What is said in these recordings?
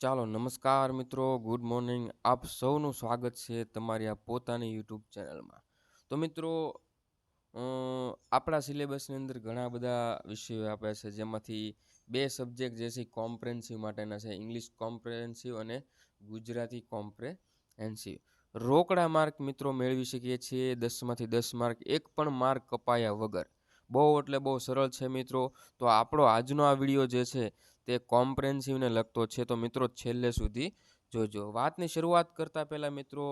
ચાલો નમસ્કાર મિત્રો, ગુડ મોર્નિંગ. આપ સૌનું સ્વાગત છે તમારી આ પોતાની યુટ્યુબ ચેનલમાં. તો મિત્રો આપણા સિલેબસની અંદર ઘણા બધા વિષયો આપ્યા છે, જેમાંથી બે સબ્જેક્ટ જે છે કોમ્પ્રેન્સિવ માટેના છે. ઇંગ્લિશ કોમ્પ્રેહેન્સિવ અને ગુજરાતી કોમ્પ્રેહેન્સિવ. રોકડા માર્ક મિત્રો મેળવી શકીએ છીએ દસમાંથી દસ માર્ક, એક પણ માર્ક કપાયા વગર. બહુ એટલે બહુ સરળ છે મિત્રો. તો આપણો આજનો આ વીડિયો જે છે તે કોમ્પ્રેન્સિવને લગતો છે. તો મિત્રો છેલ્લે સુધી જોજો. વાતની શરૂઆત કરતાં પહેલાં મિત્રો,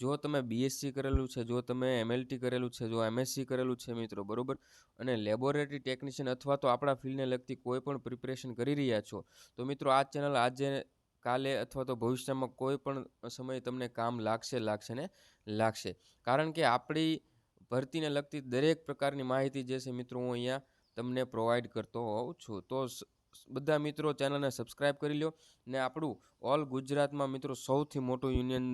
જો તમે બીએસસી કરેલું છે, જો તમે એમએલટી કરેલું છે, જો એમએસસી કરેલું છે મિત્રો, બરોબર? અને લેબોરેટરી ટેકનિશિયન અથવા તો આપણા ફિલ્ડને લગતી કોઈ પણ પ્રિપરેશન કરી રહ્યા છો, તો મિત્રો આ ચેનલ આજે, કાલે અથવા તો ભવિષ્યમાં કોઈ પણ સમયે તમને કામ લાગશે લાગશે ને લાગશે. કારણ કે આપણી ભરતીને લગતી દરેક પ્રકારની માહિતી જે છે મિત્રો હું અહીંયા તમને પ્રોવાઈડ કરતો હોઉં છું. તો બધા મિત્રો ચેનલને સબસ્ક્રાઇબ કરી લ્યો. ને આપણું ઓલ ગુજરાતમાં મિત્રો સૌથી મોટું યુનિયન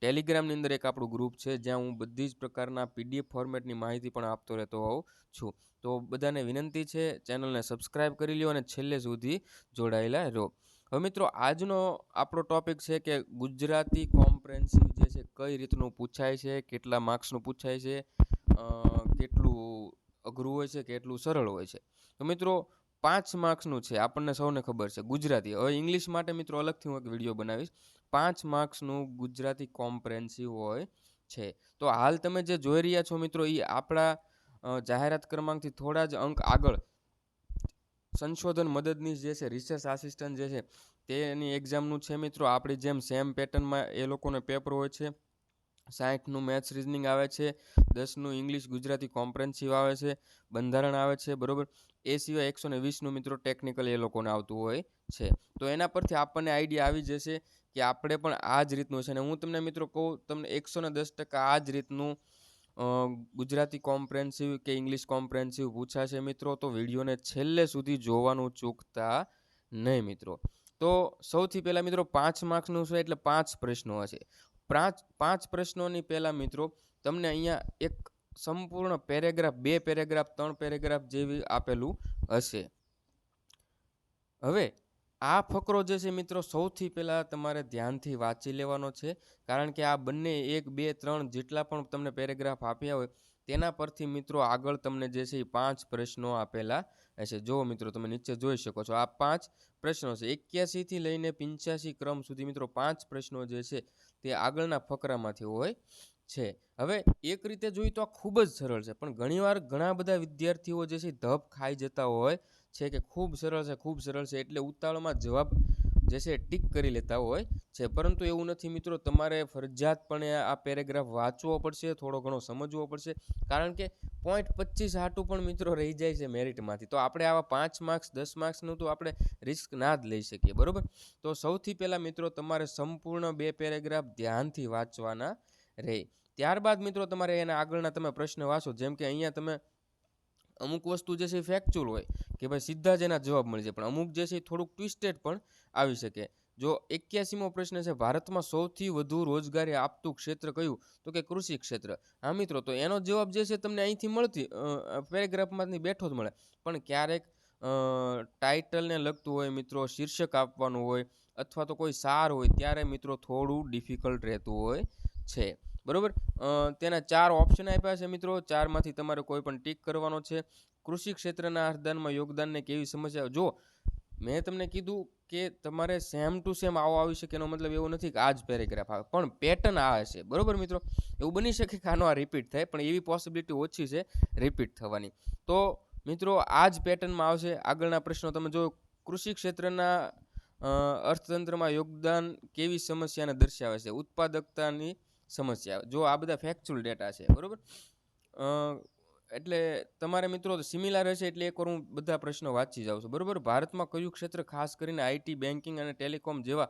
ટેલિગ્રામની અંદર એક આપણું ગ્રુપ છે, જ્યાં હું બધી જ પ્રકારના પીડીએફ ફોર્મેટની માહિતી પણ આપતો રહેતો હોઉં છું. તો બધાને વિનંતી છે, ચેનલને સબસ્ક્રાઇબ કરી લ્યો અને છેલ્લે સુધી જોડાયેલા રહો. હવે મિત્રો, આજનો આપણો ટોપિક છે કે ગુજરાતી કોમ્પ્રેન્સિવ જે છે, કઈ રીતનું પૂછાય છે, કેટલા માર્ક્સનું પૂછાય છે કેટલું અઘરું હોય છે, કેટલું સરળ હોય છે. તો મિત્રો પાંચ માર્ક્સનું છે, આપણને સૌને ખબર છે, ગુજરાતી. હવે ઇંગ્લિશ માટે મિત્રો અલગથી હું એક વીડિયો બનાવીશ. પાંચ માર્ક્સનું ગુજરાતી કોમ્પ્રેન્સિવ હોય છે. તો હાલ તમે જે જોઈ રહ્યા છો મિત્રો એ આપણા જાહેરાત ક્રમાંકથી થોડા જ અંક આગળ સંશોધન મદદનીશ જે છે રિસર્ચ આસિસ્ટન્ટ જે છે, તેની એક્ઝામનું છે મિત્રો. આપણી જેમ સેમ પેટર્નમાં એ લોકોને પેપર હોય છે. સાઠનું મેથ્સ રિઝનિંગ આવે છે, દસનું ઇંગ્લિશ ગુજરાતી કોમ્પ્રેન્સિવ આવે છે, બંધારણ આવે છે, બરોબર? એ સિવાય એકસો ને વીસનું મિત્રો ટેકનિકલ એ લોકોને આવતું હોય છે. તો એના પરથી આપણને આઈડિયા આવી જશે કે આપણે પણ આ જ રીતનું છે અને હું તમને મિત્રો કહું, તમને એકસો ને દસ ટકા આ જ રીતનું ગુજરાતી કોમ્પ્રેન્સિવ કે ઇંગ્લિશ કોમ્પ્રેન્સિવ પૂછાશે મિત્રો, તો વિડીયોને છેલ્લે સુધી જોવાનું ચૂકતા નહીં મિત્રો. તો સૌથી પહેલાં મિત્રો પાંચ માર્ક્સનું છે એટલે પાંચ પ્રશ્નો હશે. પાંચ પાંચ પ્રશ્નોની પહેલાં મિત્રો, તમને અહીંયા એક સંપૂર્ણ પેરેગ્રાફ, બે પેરેગ્રાફ, ત્રણ પેરેગ્રાફ જેવી આપેલું હશે. હવે, આ ફકરો જે છે મિત્રો, સૌથી પહેલાં તમારે ધ્યાનથી વાંચી લેવાનો છે. કારણ કે આ બંને એક, બે, ત્રણ જેટલા પણ તમને પેરેગ્રાફ આપ્યા હોય તેના પરથી મિત્રો આગળ તમને જે છે એ પાંચ પ્રશ્નો આપેલા હશે. જો મિત્રો તમે નીચે જોઈ શકો છો, આ પાંચ પ્રશ્નો છે. એક્યાસીથી લઈને પંચ્યાસી ક્રમ સુધી મિત્રો પાંચ પ્રશ્નો જે છે તે આગળના ફકરામાંથી હોય છે. હવે એક રીતે જોઈએ તો આ ખૂબ જ સરળ છે, પણ ઘણીવાર ઘણા બધા વિદ્યાર્થીઓ જે છે ધપ ખાઈ જતા હોય છે કે ખૂબ સરળ છે, ખૂબ સરળ છે, એટલે ઉતાવળમાં જવાબ જે છે ટીક કરી લેતા હોય છે. પરંતુ એવું નથી મિત્રો, તમારે ફરજિયાતપણે આ પેરેગ્રાફ વાંચવો પડશે, થોડો ઘણો સમજવો પડશે. કારણ કે પોઈન્ટ પચીસ હાટું પણ મિત્રો રહી જાય છે મેરિટમાંથી તો આપણે આવા પાંચ માર્ક્સ દસ માર્ક્સનું તો આપણે રિસ્ક ના જ લઈ શકીએ, બરાબર? તો સૌથી પહેલાં મિત્રો, તમારે સંપૂર્ણ બે પેરેગ્રાફ ધ્યાનથી વાંચવાના રહે ત્યારબાદ મિત્રો, તમારે એના આગળના તમે પ્રશ્ન વાંચો. જેમ કે અહીંયા તમે અમુક વસ્તુ જે છે એ ફેક્ચ્યુઅલ હોય કે ભાઈ સીધા જ એના જવાબ મળી જાય. પણ અમુક જે છે એ થોડુંક ટ્વિસ્ટેડ પણ આવી શકે. જો એક્યાસીમો પ્રશ્ન છે, ભારતમાં સૌથી વધુ રોજગારી આપતું ક્ષેત્ર કયું? તો કે કૃષિ ક્ષેત્ર. હા મિત્રો, તો એનો જવાબ જે છે તમને અહીંથી મળતી પેરેગ્રાફમાંથી બેઠો જ મળે. પણ ક્યારેક ટાઇટલને લગતું હોય, મિત્રો, શીર્ષક આપવાનું હોય, અથવા તો કોઈ સાર હોય, ત્યારે મિત્રો થોડું ડિફિકલ્ટ રહેતું હોય છે. બરોબર? તેના ચાર ઓપ્શન આપ્યા છે મિત્રો. ચારમાંથી તમારે કોઈ પણ ટીક કરવાનો છે. કૃષિ ક્ષેત્રના અર્થદાનમાં યોગદાનને કેવી સમસ્યા? જો, મેં તમને કીધું કે તમારે સેમ ટુ સેમ આવો આવી શકે એનો મતલબ એવો નથી કે આ જ પેરેગ્રાફ આવે. પણ પેટર્ન આ હશે. બરાબર મિત્રો? એવું બની શકે કે આનો આ રિપીટ થાય, પણ એવી પોસિબિલિટી ઓછી છે રિપીટ થવાની. તો મિત્રો, આ જ પેટર્નમાં આવશે. આગળના પ્રશ્નો તમે જો કૃષિ ક્ષેત્રના અર્થતંત્રમાં યોગદાન કેવી સમસ્યાને દર્શાવે છે? ઉત્પાદકતાની સમસ્યા. જો આ બધા ફેક્ચ્યુઅલ ડેટા છે, બરાબર? એટલે તમારે મિત્રો સિમિલર હશે એટલે એકવાર હું બધા પ્રશ્નો વાંચી જાઉં છું, બરાબર? ભારતમાં કયું ક્ષેત્ર ખાસ કરીને આઈટી બેન્કિંગ અને ટેલિકોમ જેવા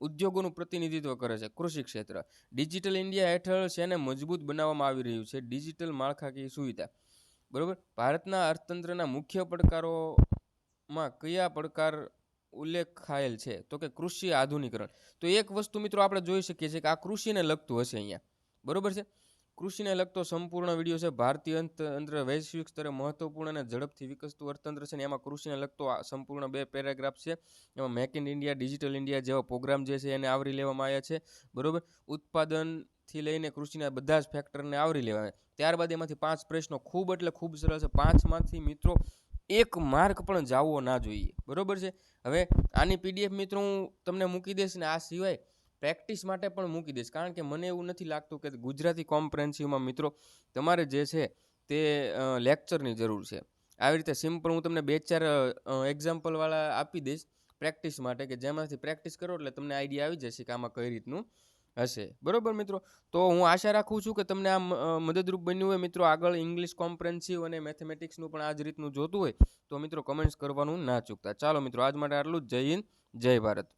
ઉદ્યોગોનું પ્રતિનિધિત્વ કરે છે? કૃષિ ક્ષેત્ર. ડિજિટલ ઇન્ડિયા હેઠળ શેને મજબૂત બનાવવામાં આવી રહ્યું છે ડિજિટલ માળખાકીય સુવિધા. બરાબર? ભારતના અર્થતંત્રના મુખ્ય પડકારોમાં કયા પડકાર ઉલ્લેખાયેલ છે. તો કે કૃષિ આધુનિકરણ. તો એક વસ્તુ મિત્રો આપણે જોઈ શકીએ છીએ કે આ કૃષિને લગતું હશે અહીંયા. બરોબર છે? કૃષિને લગતો સંપૂર્ણ વીડિયો છે. ભારતીય અંતર વૈશ્વિક સ્તરે મહત્વપૂર્ણ અને ઝડપથી વિકસતું અર્થતંત્ર છે ને એમાં કૃષિને લગતો સંપૂર્ણ બે પેરેગ્રાફ છે. એમાં make in India, digital India જેવા પ્રોગ્રામ જે છે એને આવરી લેવામાં આવ્યા છે. બરોબર? ઉત્પાદનથી લઈને કૃષિના બધા જ ફેક્ટરને આવરી લેવાય ત્યારબાદ એમાંથી પાંચ પ્રશ્નો ખૂબ એટલે ખૂબ સરળ છે. પાંચમાંથી મિત્રો એક માર્ક પણ જાવો ના જોઈએ. બરોબર છે? હવે આની પીડીએફ મિત્રો હું તમને મૂકી દઈશ ને આ સિવાય પ્રેક્ટિસ માટે પણ મૂકી દઈશ. કારણ કે મને એવું નથી લાગતું કે ગુજરાતી કોમ્પ્રેન્સિવમાં મિત્રો તમારે જે છે તે લેક્ચરની જરૂર છે. આવી રીતે સિમ્પલ હું તમને બે ચાર એક્ઝામ્પલવાળા આપી દઈશ પ્રેક્ટિસ માટે કે જેમાંથી પ્રેક્ટિસ કરો એટલે તમને આઈડિયા આવી જશે કે આમાં કઈ રીતનું હશે. બરોબર મિત્રો? તો હું આશા રાખું છું કે તમને આ મદદરૂપ બન્યું હોય. મિત્રો, આગળ ઇંગ્લિશ કોમ્પ્રેન્સિવ અને મેથેમેટિક્સનું પણ આ જ રીતનું જોતું હોય, તો મિત્રો કમેન્ટ્સ કરવાનું ના ચૂકતા. ચાલો મિત્રો, આજ માટે આટલું જ. જય હિન્દ, જય ભારત.